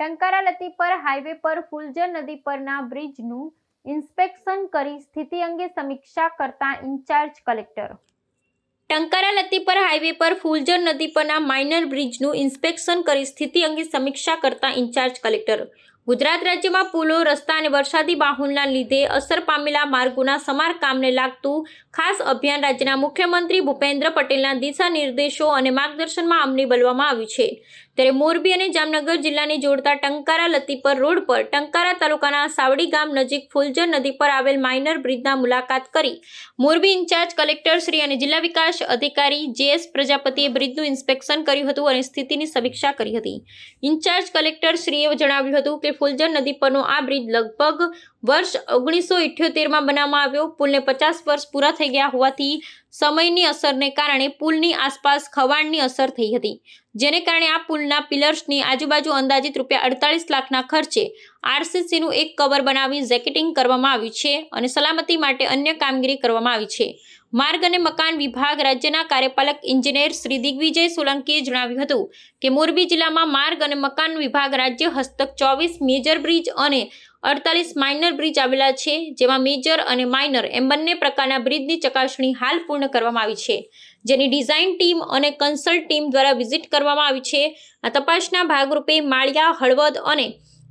Tankara Latipar highway પર ફુલજર નદી પરના બ્રિજનું ઇન્સ્પેક્શન કરી સ્થિતિ અંગે સમીક્ષા કરતા in charge collector. Tankara Latipar highway પર ફુલજર નદી પરના માઇનર બ્રિજનું ઇન્સ્પેક્શન કરી સ્થિતિ અંગે સમીક્ષા કરતા ઇન્ચાર્જ કલેક્ટર. ગુજરાત રાજ્યમાં પુલો, રસ્તા અને વરસાદી માહોલના લીધે અસર પામેલા માર્ગોના સમારકામને લાગતું ખાસ અભિયાન રાજ્યના મુખ્યમંત્રી ભૂપેન્દ્ર પટેલના દિશા નિર્દેશો અને માર્ગદર્શનમાં અમલી બનવામાં આવ્યું છે. ત્યારે મોરબી અને જામનગર જિલ્લાને જોડતા ટંકારા લતીપર રોડ પર ટંકારા તાલુકાના સાવડી ગામ નજીક ફુલજર નદી પર આવેલ માઇનર બ્રિજના મુલાકાત કરી મોરબી ઇન્ચાર્જ કલેક્ટર શ્રી અને જિલ્લા વિકાસ અધિકારી જેએસ પ્રજાપતિએ બ્રિજનું ઇન્સ્પેક્શન કર્યું હતું અને સ્થિતિની સમીક્ષા કરી હતી. ઇન્ચાર્જ કલેક્ટર શ્રીએ જણાવ્યું હતું કે ફુલજર નદી પરનો આ બ્રિજ લગભગ વર્ષ ઓગણીસો ઇઠ્યોતેરમાં બનાવવામાં આવ્યો. પુલને પચાસ વર્ષ પૂરા થઈ ગયા હોવાથી સમયની અસરને કારણે પુલની આસપાસ ખવાણની અસર થઈ હતી. જેને કારણે આ પુલના પિલર્સની આજુબાજુ અંદાજિત રૂપિયા અડતાલીસ લાખના ખર્ચે આરસીસીનું એક કવર બનાવી જેકેટિંગ કરવામાં આવ્યું છે અને સલામતી માટે અન્ય કામગીરી કરવામાં આવી છે. માર્ગ અને મકાન વિભાગ રાજ્યના કાર્યપાલક ઇજનેર શ્રી દિગ્વિજય સોલંકીએ જણાવ્યું હતું કે મોરબી જિલ્લામાં માર્ગ અને મકાન વિભાગ રાજ્ય હસ્તક ચોવીસ, મેજર બ્રિજ અને અડતાલીસ માઇનર બ્રિજ આવેલા છે, જેમાં મેજર અને માઇનર એમ બંને પ્રકારના બ્રિજની ચકાસણી હાલ પૂર્ણ કરવામાં આવી છે. જેની ડિઝાઇન ટીમ અને કન્સલ્ટ ટીમ દ્વારા વિઝિટ કરવામાં આવી છે. આ તપાસના ભાગરૂપે માળિયા, હળવદ અને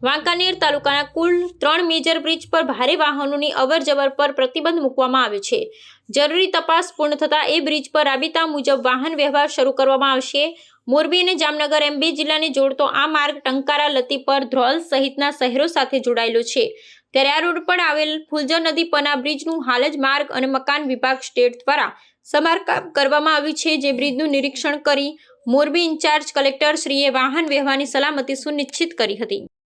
વાંકાનેર તાલુકાના કુલ ત્રણ મેજર બ્રિજ પર ભારે વાહનોની અવર જવર પર પ્રતિબંધ મૂકવામાં આવ્યો છે. જરૂરી તપાસ પૂર્ણ થતાં એ બ્રિજ પર રાબેતા મુજબ વાહન વ્યવહાર શરૂ કરવામાં આવશે. મોરબી અને જામનગર એમ બે જિલ્લાને જોડતો આ માર્ગ ટંકારા લતીપર ધ્રોલ સહિતના શહેરો સાથે જોડાયેલો છે. ત્યારે આ રોડ પર આવેલ ફુલજર નદી પરના બ્રિજનું હાલ જ માર્ગ અને મકાન વિભાગ સ્ટેટ દ્વારા સમારકામ કરવામાં આવ્યું છે, જે બ્રિજનું નિરીક્ષણ કરી મોરબી ઇન્ચાર્જ કલેક્ટર શ્રીએ વાહન વ્યવહારની સલામતી સુનિશ્ચિત કરી હતી.